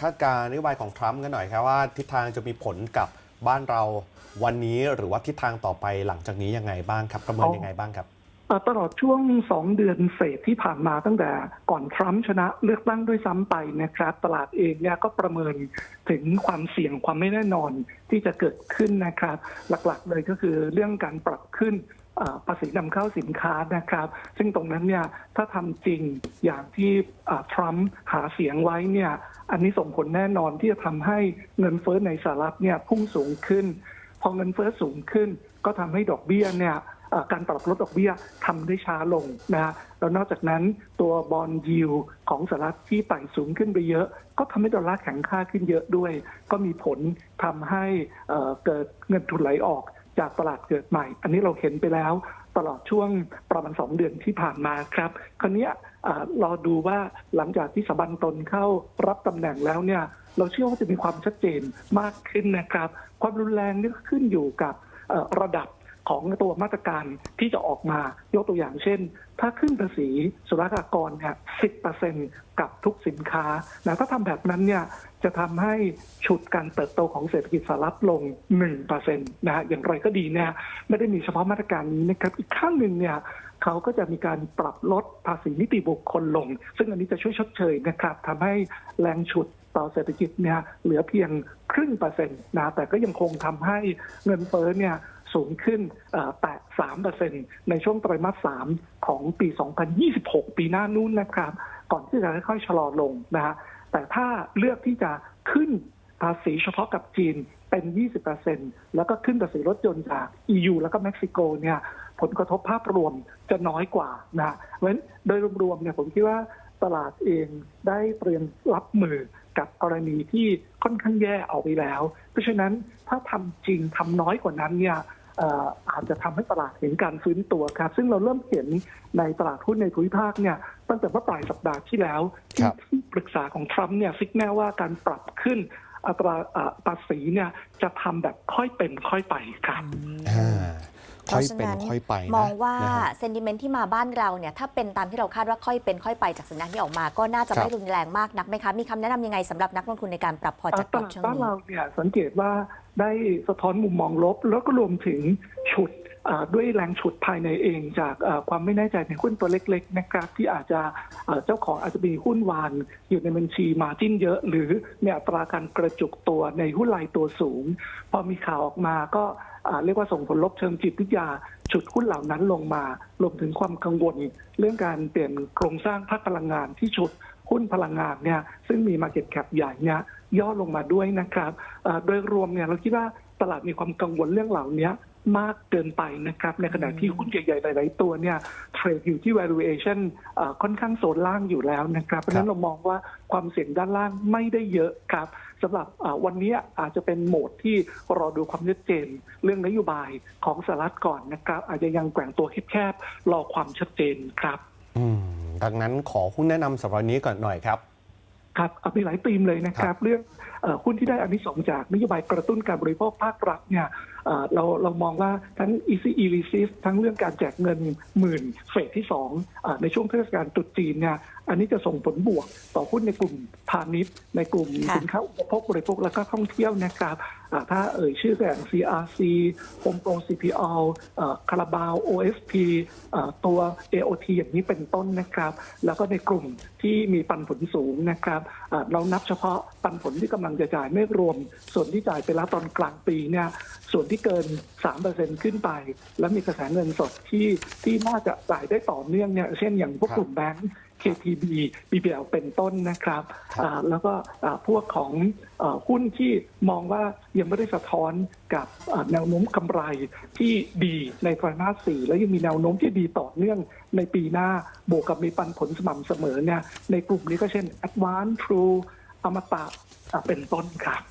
คาดการณ์นโยบายของทรัมป์กันหน่อยครับว่าทิศทางจะมีผลกับบ้านเราวันนี้หรือว่าทิศทางต่อไปหลังจากนี้ยังไงบ้างครับประเมินยังไงบ้างครับเอ่อตลอดช่วงสองเดือนเศษที่ผ่านมาตั้งแต่ก่อนทรัมป์ชนะเลือกตั้งด้วยซ้ำไปนะครับ ตลาดเองเนี่ยก็ประเมินถึงความเสี่ยงความไม่แน่นอนที่จะเกิดขึ้นนะครับ หลักๆเลยก็คือเรื่องการปรับขึ้นเอ่อ ภาษีนำเข้าสินค้านะครับ ซึ่งตรงนั้นเนี่ยถ้าทำจริงอย่างที่ทรัมป์หาเสียงไว้เนี่ยอันนี้ส่งผลแน่นอนที่จะทำให้เงินเฟ้อในสหรัฐเนี่ยพุ่งสูงขึ้น พอเงินเฟ้อสูงขึ้น ก็ทำให้ดอกเบี้ยเนี่ยการปรับลดดอกเบี้ยทำได้ช้าลงนะแล้วนอกจากนั้นตัวบอลยิวของสหรัฐที่ไต่สูงขึ้นไปเยอะ ก็ทำให้ดอลลาร์แข็งค่าขึ้นเยอะด้วย ก็มีผลทำให้เกิดเงินทุนไหลออก จากตลาดเกิดใหม่ อันนี้เราเห็นไปแล้วตลอดช่วงประมาณสองเดือนที่ผ่านมาครับ คราวนี้รอดูว่าหลังจากที่สบันตนเข้ารับตำแหน่งแล้วเนี่ย เราเชื่อว่าจะมีความชัดเจนมากขึ้นนะครับ ความรุนแรงนี่ขึ้นอยู่กับระดับ ของตัวมาตรการที่จะออกมายกตัวอย่างเช่น ถ้าขึ้นภาษีสุรากากรเนี่ย10%กับทุกสินค้านะถ้าทำแบบนั้นเนี่ยจะทำให้ฉุดการเติบโตของเศรษฐกิจสหรัฐลง1%นะฮะอย่างไรก็ดีเนี่ยไม่ได้มีเฉพาะมาตรการนี้นะครับอีกข้างหนึ่งเนี่ยเขาก็จะมีการปรับลดภาษีนิติบุคคลลง ซึ่งอันนี้จะช่วยชดเชยนะครับทำให้แรงฉุดต่อเศรษฐกิจเนี่ยเหลือเพียงครึ่งเปอร์เซ็นต์นะแต่ก็ยังคงทำให้เงินเฟ้อเนี่ย สูงขึ้นเอ่อแตะ3%ในช่วงไตรมาส 3 ของปี 2026 ปีหน้านู้นนะครับ ก่อนที่จะค่อยๆชะลอลงนะฮะ แต่ถ้าเลือกที่จะขึ้นภาษีเฉพาะกับจีนเป็น 20%แล้วก็ขึ้นภาษีรถยนต์จาก EU แล้วก็เม็กซิโกเนี่ยผลกระทบภาพรวมจะน้อยกว่านะเพราะฉะนั้นโดยรวมๆเนี่ยผมคิดว่าตลาดเองได้เตรียมรับมือกับกรณีที่ค่อนข้างแย่เอาไปแล้ว เพราะฉะนั้นถ้าทำจริงทำน้อยกว่านั้นเนี่ย อ่ออาจจะทำให้ตลาดเห็นการฟื้นตัวครับ ซึ่งเราเริ่มเห็นในตลาดหุ้นในภูมิภาคเนี่ยตั้งแต่เมื่อปลายสัปดาห์ที่แล้วครัที่บที่ปรึกษาของทรัมป์เนี่ยซิกแนลว่าการปรับขึ้นอัตราอ่าภาษีเนี่ยจะทำแบบค่อยเป็นค่อยไปครับอ่าเพค่อยราะฉะเป็นนั้นค่อยไปนะมองว่านะฮะเซนดิเมนต์ที่มาบ้านเราเนี่ยถ้าเป็นตามที่เราคาดว่าค่อยเป็นค่อยไปจากสัญญาณที่ออกมา ก็น่าจะครับไม่รุนแรงมากนักไหมคะ มีคำแนะนำยังไงสำหรับนักลงทุนในการปรับพอร์ตอ่าจากตกรอบลาดช่วงบ้านนี้เราเนี่ยสังเกตว่า ได้สะท้อนมุมมองลบ แล้วก็รวมถึงฉุดด้วยแรงฉุดภายในเองจากความไม่แน่ใจในหุ้นตัวเล็กๆนะครับที่อาจจะเจ้าของอาจจะมีหุ้นวาน อยู่ในบัญชีมาจิ้นเยอะ หรือมีอัตราการกระจุกตัวในหุ้นรายตัวสูง พอมีข่าวออกมาก็เรียกว่าส่งผลลบเชิงจิตวิทยาฉุดหุ้นเหล่านั้นลงมารวมถึงความกังวล เรื่องการเปลี่ยนโครงสร้างภาคพลังงานที่ฉุด หุ้นพลังงานเนี่ยซึ่งมี Market Cap ใหญ่เนี่ยย่อลงมาด้วยนะครับเอ่อโดยรวมเนี่ยเราคิดว่าตลาดมีความกังวลเรื่องเหล่านี้มากเกินไปนะครับ ในขณะที่หุ้นใหญ่ๆหลายๆตัวเนี่ยเทรดอยู่ที่ valuation เอ่อค่อนข้างโซนล่างอยู่แล้วนะครับ เพราะฉะนั้นเรามองว่าความเสี่ยงด้านล่างไม่ได้เยอะครับสำหรับเอ่อวันนี้อาจจะเป็นโหมดที่รอดูความชัดเจน เรื่องนโยบายของสหรัฐก่อนนะครับ อาจจะยังแกว่งตัวแคบๆรอความชัดเจนครับ อืม ดังนั้นขอหุ้นแนะนำสำหรับวันนี้ก่อนหน่อยครับ ครับเอามีหลายธีมเลยนะครับ เรื่องเอ่อ หุ้นที่ได้อานิสงส์จากนโยบายกระตุ้นการบริโภคภาครัฐเนี่ยเอ่อเราเรามองว่าทั้ง Easy e r e c e i v e ทั้งเรื่องการแจกเงินหมื่นเฟสที่2อ่าในช่วงเทศกาลตรุษจีนเนี่ยอันนี้จะส่งผลบวกต่อหุ้นในกลุ่มพาณิชย์ ในกลุ่มค่ะสินค้าอุปโภคบริโภคแล้วก็ท่องเที่ยวนะครับอ่าถ้าเอ่ยชื่ออย่าง CRC Home Pro CPO คาราบาว OSP อ่าตัว AOT อย่างนี้เป็นต้นนะครับ แล้วก็ในกลุ่มที่มีปันผลสูงนะครับอ่าเรานับเฉพาะปันผลที่กำลังจะจ่ายไม่รวม ส่วนที่จ่ายไปแล้วตอนกลางปีเนี่ยส่วนที่เกิน 3%ขึ้นไป แล้วมีกระแสเงินสดที่ที่น่าจะจ่ายได้ต่อเนื่องเนี่ยเช่นอย่างพวกครับกลุ่มแบงก์ KTB BBL เป็นต้นนะครับครับอ่าแล้วก็อ่าพวกของเอ่อหุ้นที่มองว่ายังไม่ได้สะท้อนกับอ่าแนวโน้มกำไรที่ดีในไตรมาสสี่แล้วยังมีแนวโน้มที่ดีต่อเนื่องในปีหน้า บวกกับมีปันผลสม่ำเสมอเนี่ยในกลุ่มนี้ก็เช่น Advance True อมตะเป็นต้นครับ